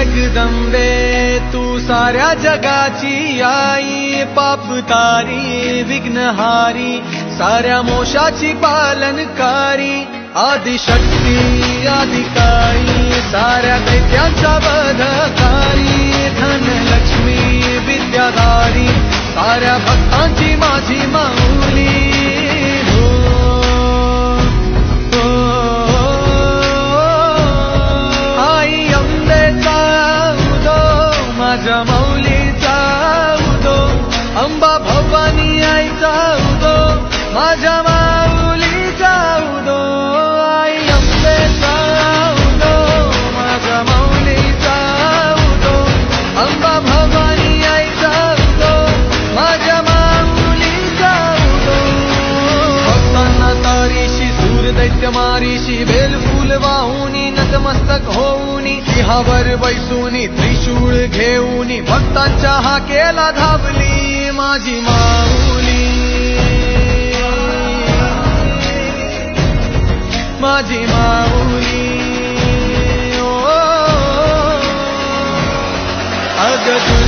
जगदम्बे तु सार्या जगाची आई पाप तारी विघ्नहारी सार्या मोशाची पालनकारी आदिशक्ति आदिकारी सार्या दैत्यांचा वधकारी धनलक्ष्मी विद्याधारी सार्या पाणी जाऊ उदो माझ्या जाऊ दो आई दो उदो माझ्या जाऊ दो अंबा भवानी जाऊ उदो माझ्या जाऊ दो भक्तांना तारीशी सूर दैत्य मारीशी बेलफुल वाहुनी नतमस्तक होऊनी हावर बैसूनी त्रिशूळ घेऊनी भक्तांच्या हा केला धावली مجمع لي مجمع لي أجد